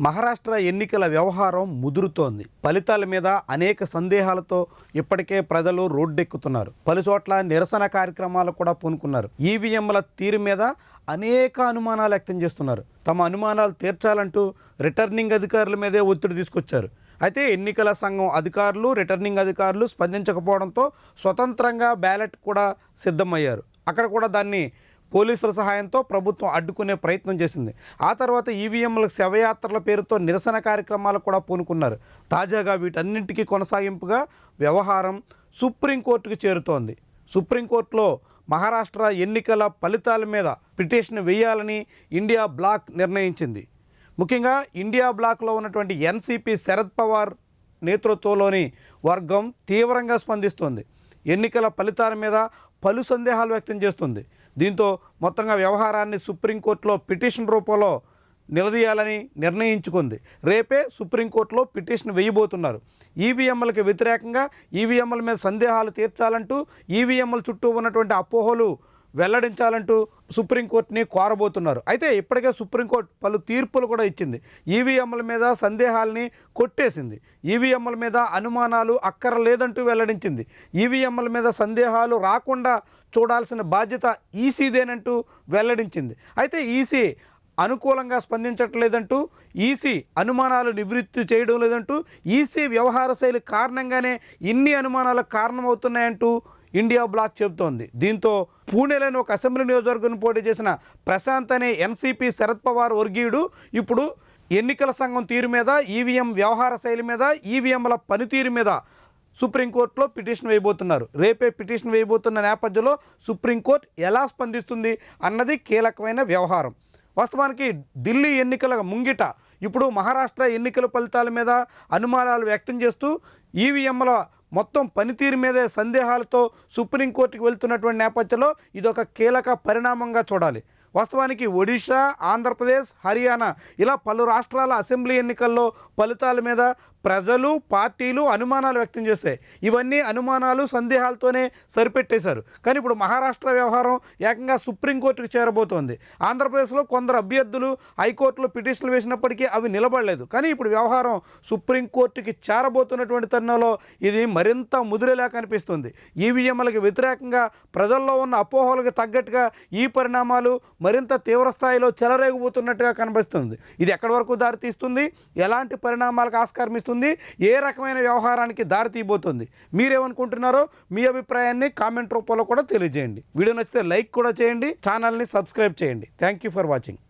మహారాష్ట్ర ఎన్నికల వ్యవహారం ముదురుతోంది. ఫలితాల మీద అనేక సందేహాలతో ఇప్పటికే ప్రజలు రోడ్డెక్కుతున్నారు. పలుచోట్ల నిరసన కార్యక్రమాలు కూడా పూనుకున్నారు. ఈవీఎంల తీరు మీద అనేక అనుమానాలు వ్యక్తం చేస్తున్నారు. తమ అనుమానాలు తీర్చాలంటూ రిటర్నింగ్ అధికారుల మీదే ఒత్తిడి తీసుకొచ్చారు. అయితే ఎన్నికల సంఘం అధికారులు రిటర్నింగ్ అధికారులు స్పందించకపోవడంతో స్వతంత్రంగా బ్యాలెట్ కూడా సిద్ధమయ్యారు. అక్కడ కూడా దాన్ని పోలీసుల సహాయంతో ప్రభుత్వం అడ్డుకునే ప్రయత్నం చేసింది. ఆ తర్వాత ఈవీఎంలకు శవయాత్రల పేరుతో నిరసన కార్యక్రమాలు కూడా పూనుకున్నారు. తాజాగా వీటన్నింటికీ కొనసాగింపుగా వ్యవహారం సుప్రీంకోర్టుకు చేరుతోంది. సుప్రీంకోర్టులో మహారాష్ట్ర ఎన్నికల ఫలితాల మీద పిటిషన్ వేయాలని ఇండియా బ్లాక్ నిర్ణయించింది. ముఖ్యంగా ఇండియా బ్లాక్లో ఉన్నటువంటి ఎన్సిపి శరద్ పవార్ నేతృత్వంలోని వర్గం తీవ్రంగా స్పందిస్తోంది. ఎన్నికల ఫలితాల మీద పలు సందేహాలు వ్యక్తం చేస్తుంది. దీంతో మొత్తంగా వ్యవహారాన్ని సుప్రీంకోర్టులో పిటిషన్ రూపంలో నిలదీయాలని నిర్ణయించుకుంది. రేపే సుప్రీంకోర్టులో పిటిషన్ వేయబోతున్నారు. ఈవీఎంలకు వ్యతిరేకంగా ఈవీఎంల మీద సందేహాలు తీర్చాలంటూ ఈవీఎంల చుట్టూ ఉన్నటువంటి అపోహలు వెల్లడించాలంటూ సుప్రీంకోర్టుని కోరబోతున్నారు. అయితే ఇప్పటికే సుప్రీంకోర్టు పలు తీర్పులు కూడా ఇచ్చింది. ఈవీఎంల మీద సందేహాలని కొట్టేసింది. ఈవీఎంల మీద అనుమానాలు అక్కరలేదంటూ వెల్లడించింది. ఈవీఎంల మీద సందేహాలు రాకుండా చూడాల్సిన బాధ్యత ఈసీదేనంటూ వెల్లడించింది. అయితే ఈసీ అనుకూలంగా స్పందించట్లేదంటూ ఈసీ అనుమానాలు నివృత్తి చేయడం లేదంటూ ఈసీ వ్యవహార శైలి కారణంగానే ఇన్ని అనుమానాలకు కారణమవుతున్నాయంటూ ఇండియా బ్లాక్ చెబుతోంది. దీంతో పూణేలోని ఒక అసెంబ్లీ నియోజకవర్గం పోటీ చేసిన ప్రశాంత్ అనే ఎన్సీపీ శరద్ పవార్ వర్గీయుడు ఇప్పుడు ఎన్నికల సంఘం తీరు మీద ఈవీఎం వ్యవహార శైలి మీద ఈవీఎంల పనితీరు మీద సుప్రీంకోర్టులో పిటిషన్ వేయబోతున్నారు. రేపే పిటిషన్ వేయబోతున్న నేపథ్యంలో సుప్రీంకోర్టు ఎలా స్పందిస్తుంది అన్నది కీలకమైన వ్యవహారం. వాస్తవానికి ఢిల్లీ ఎన్నికల ముంగిట ఇప్పుడు మహారాష్ట్ర ఎన్నికల ఫలితాల మీద అనుమానాలు వ్యక్తం చేస్తూ ఈవీఎంల మొత్తం పనితీరు మీదే సందేహాలతో సుప్రీంకోర్టుకు వెళ్తున్నటువంటి నేపథ్యంలో ఇదొక కీలక పరిణామంగా చూడాలి. వాస్తవానికి ఒడిషా ఆంధ్రప్రదేశ్ హర్యానా ఇలా పలు రాష్ట్రాల అసెంబ్లీ ఎన్నికల్లో ఫలితాల మీద ప్రజలు పార్టీలు అనుమానాలు వ్యక్తం చేశాయి. ఇవన్నీ అనుమానాలు సందేహాలతోనే సరిపెట్టేశారు. కానీ ఇప్పుడు మహారాష్ట్ర వ్యవహారం ఏకంగా సుప్రీంకోర్టుకు చేరబోతోంది. ఆంధ్రప్రదేశ్లో కొందరు అభ్యర్థులు హైకోర్టులో పిటిషన్లు వేసినప్పటికీ అవి నిలబడలేదు. కానీ ఇప్పుడు వ్యవహారం సుప్రీంకోర్టుకి చేరబోతున్నటువంటి తరుణంలో ఇది మరింత ముదిరేలా కనిపిస్తుంది. ఈవీఎంలకు వ్యతిరేకంగా ప్రజల్లో ఉన్న అపోహలకు తగ్గట్టుగా ఈ పరిణామాలు మరింత తీవ్ర స్థాయిలో చెలరేగిపోతున్నట్టుగా కనిపిస్తుంది. ఇది ఎక్కడి వరకు దారితీస్తుంది ఎలాంటి పరిణామాలకు ఆస్కారం ఇస్తుంది ఏ రకమైన వ్యవహారానికి దారితీయబోతుంది మీరేమనుకుంటున్నారో మీ అభిప్రాయాన్ని కామెంట్ రూపంలో కూడా తెలియజేయండి. వీడియో నచ్చితే లైక్ కూడా చేయండి. ఛానల్ని సబ్స్క్రైబ్ చేయండి. Thank you for watching